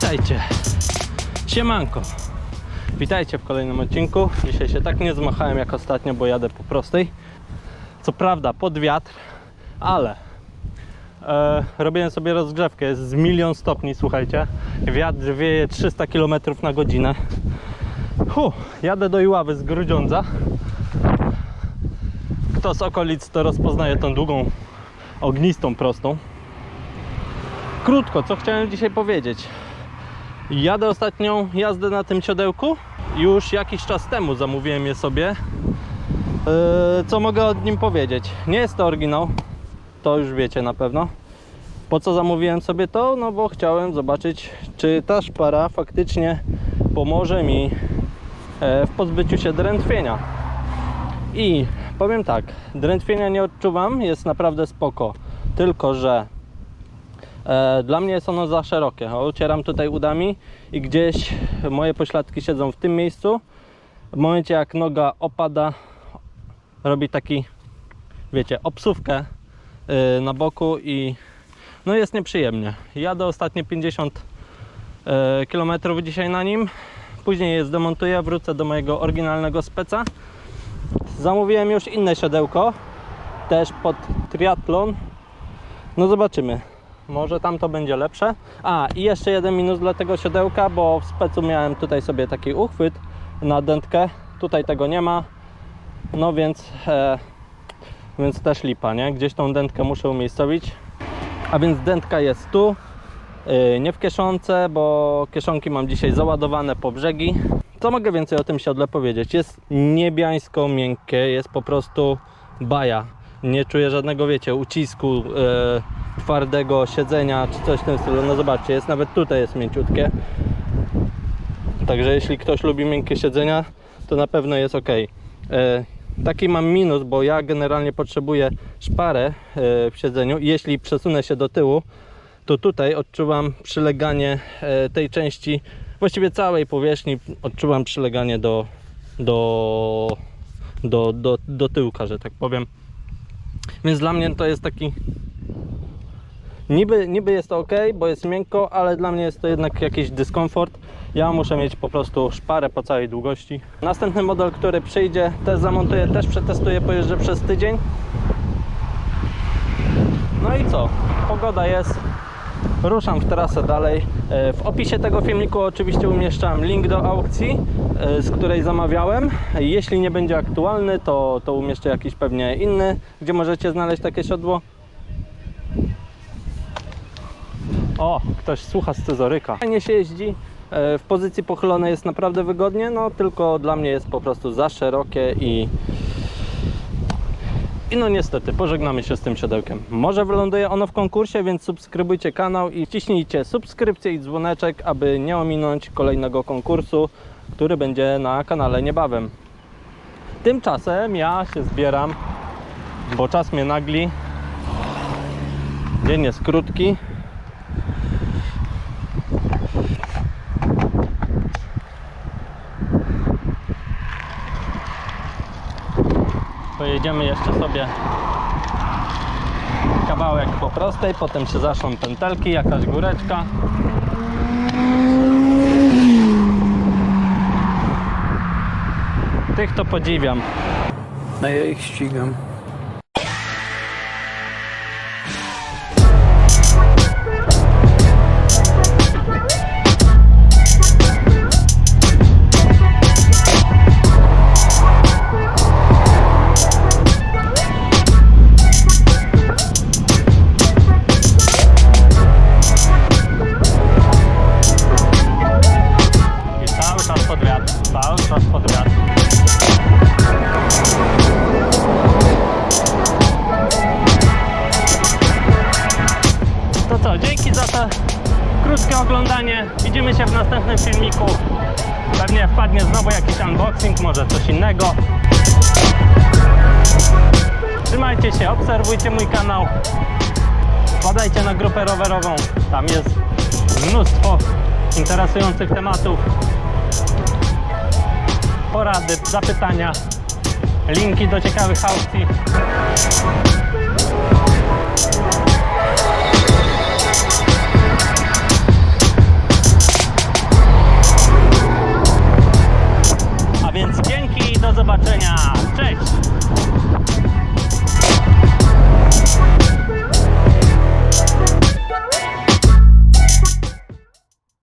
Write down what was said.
Witajcie. Siemanko. Witajcie w kolejnym odcinku. Dzisiaj się tak nie zmachałem jak ostatnio, bo jadę po prostej. Co prawda pod wiatr, ale e, robiłem sobie rozgrzewkę. Jest z milion stopni, słuchajcie. Wiatr wieje 300 km na godzinę. Hu, jadę do Iławy z Grudziądza. Kto z okolic to rozpoznaje tą długą, ognistą, prostą. Krótko, co chciałem dzisiaj powiedzieć. Jadę ostatnią jazdę na tym siodełku. Już jakiś czas temu zamówiłem je sobie. Yy, co mogę o nim powiedzieć? Nie jest to oryginał, to już wiecie na pewno. Po co zamówiłem sobie to? No bo chciałem zobaczyć, czy ta szpara faktycznie pomoże mi e, w pozbyciu się drętwienia. I powiem tak, drętwienia nie odczuwam, jest naprawdę spoko. Tylko, że Dla mnie jest ono za szerokie. O, Ucieram tutaj udami i gdzieś moje pośladki siedzą w tym miejscu. W momencie jak noga opada, robi taki, wiecie, obsówkę y, na boku i no jest nieprzyjemnie. Jadę ostatnie 50 km dzisiaj na nim. Później je zdemontuję, wrócę do mojego oryginalnego speca. Zamówiłem już inne siodełko, też pod triatlon. No zobaczymy. Może tam to będzie lepsze. A i jeszcze jeden minus dla tego siodełka, bo w specu miałem tutaj sobie taki uchwyt na dętkę. Tutaj tego nie ma. No więc, e, więc też lipa, nie? Gdzieś tą dętkę muszę umiejscowić. A więc dętka jest tu, e, nie w kieszonce, bo kieszonki mam dzisiaj załadowane po brzegi. Co mogę więcej o tym siodle powiedzieć? Jest niebiańsko miękkie, jest po prostu baja. Nie czuję żadnego, wiecie, ucisku e, twardego siedzenia czy coś w tym stylu. No zobaczcie, jest nawet tutaj jest mięciutkie. Także jeśli ktoś lubi miękkie siedzenia, to na pewno jest ok. E, taki mam minus, bo ja generalnie potrzebuję szparę e, w siedzeniu. Jeśli przesunę się do tyłu, to tutaj odczuwam przyleganie e, tej części, właściwie całej powierzchni, odczuwam przyleganie do, do, do, do, do tyłka, że tak powiem. Więc dla mnie to jest taki. Niby, niby jest to ok, bo jest miękko, ale dla mnie jest to jednak jakiś dyskomfort. Ja muszę mieć po prostu szparę po całej długości. Następny model, który przyjdzie, też zamontuję, też przetestuję, pojeżdżę przez tydzień. No i co? Pogoda jest. Ruszam w trasę dalej. E, W opisie tego filmiku oczywiście umieszczam link do aukcji, e, z której zamawiałem. Jeśli nie będzie aktualny, to, to umieszczę jakiś pewnie inny, gdzie możecie znaleźć takie siodło. O, ktoś słucha scyzoryka. Fajnie się jeździ. e, W pozycji pochylonej jest naprawdę wygodnie, no tylko dla mnie jest po prostu za szerokie i i no niestety, pożegnamy się z tym siodełkiem. Może wyląduje ono w konkursie, więc subskrybujcie kanał i wciśnijcie subskrypcję i dzwoneczek, aby nie ominąć kolejnego konkursu, który będzie na kanale niebawem. Tymczasem ja się zbieram, bo czas mnie nagli. Dzień jest krótki. Pojedziemy jeszcze sobie kawałek po prostej, potem się zaszą pętelki, jakaś góreczka. Tych to podziwiam. No ja ich ścigam. Oglądanie. Widzimy się w następnym filmiku. Pewnie wpadnie znowu jakiś unboxing, może coś innego. Trzymajcie się, obserwujcie mój kanał. Wpadajcie na grupę rowerową. Tam jest mnóstwo interesujących tematów. Porady, zapytania, linki do ciekawych aukcji. 我这样。